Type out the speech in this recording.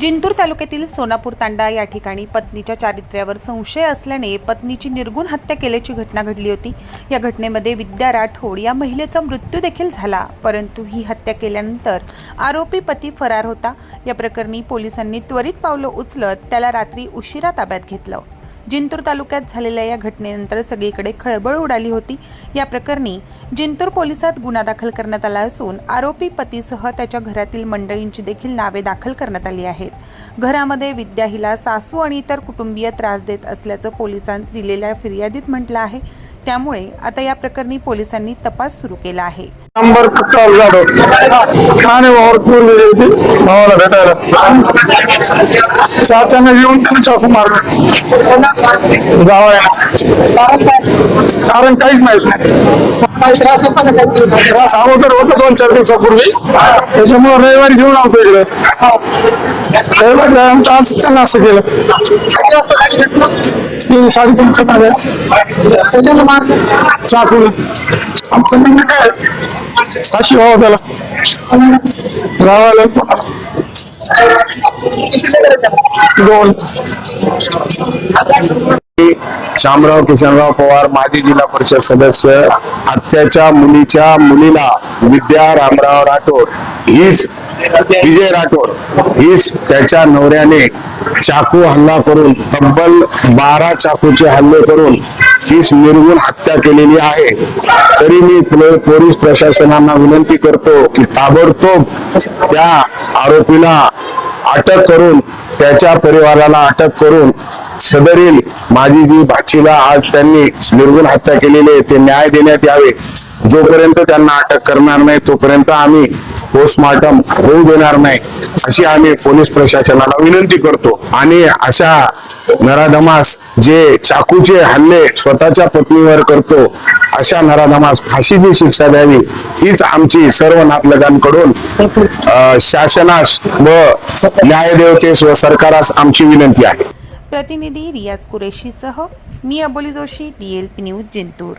जिंतूर तालुक्यातील सोनापूर तांडा या ठिकाणी पत्नीच्या चारित्र्यावर संशय असल्याने पत्नीची निर्गुण हत्या केल्याची घटना घडली होती. या घटनेमध्ये विद्या राठोड या महिलेचा मृत्यू देखील झाला परंतु ही हत्या केल्यानंतर आरोपी पती फरार होता. या प्रकरणी पोलिसांनी त्वरित पावलं उचलत त्याला रात्री उशिरा ताब्यात घेतलं. जिंतूर तालुक्यात झालेल्या या घटनेनंतर सगळीकडे खळबळ उडाली होती. या प्रकरणी जिंतूर पोलिसात गुन्हा दाखल करण्यात आला असून आरोपी पतीसह त्याच्या घरातील मंडळींची देखील नावे दाखल करण्यात आली आहेत. घरामध्ये विद्या हिला सासू आणि इतर कुटुंबीय त्रास देत असल्याचं पोलिसांनी दिलेल्या फिर्यादीत म्हटलं आहे. त्यामुळे आता या प्रकरणी पोलिसांनी तपास सुरू केला आहे. नंबर चालू झालं ठाणे वावर होती. भावाला भेटायला. येऊन त्याने चाकू मारला. कारण काहीच माहीत नाही. त्रास अगोदर होतं दोन चार दिवसापूर्वी. त्याच्यामुळे रविवारी घेऊन आलतो इकडे. रविवारी आमचं आज त्यांना असं केलं. तीन साडेतीनच्या मध्ये चाकून आमचं म्हणणं काय अशी व्हावं त्याला. गावाला. दोन. शामराव किशनराव पवार माजी जिल्हा परिषद सदस्य आत्याच्या मुलीच्या मुलीला विद्या रामराव राठोड हीच विजय राठोड हीच त्याच्या नवऱ्याने चाकू हल्ला करून तब्बल बारा चाकूचे हल्ले करून तीच निर्गुण हत्या केलेली आहे. तरी मी पोलीस प्रशासनांना विनंती करतो की ताबडतोब त्या आरोपीला अटक करून त्याच्या परिवाराला अटक करून सदरील माझी जी भाचीला आज त्यांनी निर्गुण हत्या केलेली आहे. ते न्याय देण्यात यावे. जोपर्यंत त्यांना अटक करणार नाही तोपर्यंत आम्ही पोस्टमार्टम होऊ देणार नाही अशी आम्ही पोलीस प्रशासनाला विनंती करतो. आणि अशा नराधमास जे चाकूचे हल्ले स्वतःच्या पत्नीवर करतो अशा नराधमास फाशीची शिक्षा द्यावी हीच आमची सर्व नातलगांकडून अं, शासनास व न्यायदेवतेस व सरकारास आमची विनंती आहे. प्रतिनिधी रियाज कुरेशीसह मी Aboli Joshi D L P news Jintur.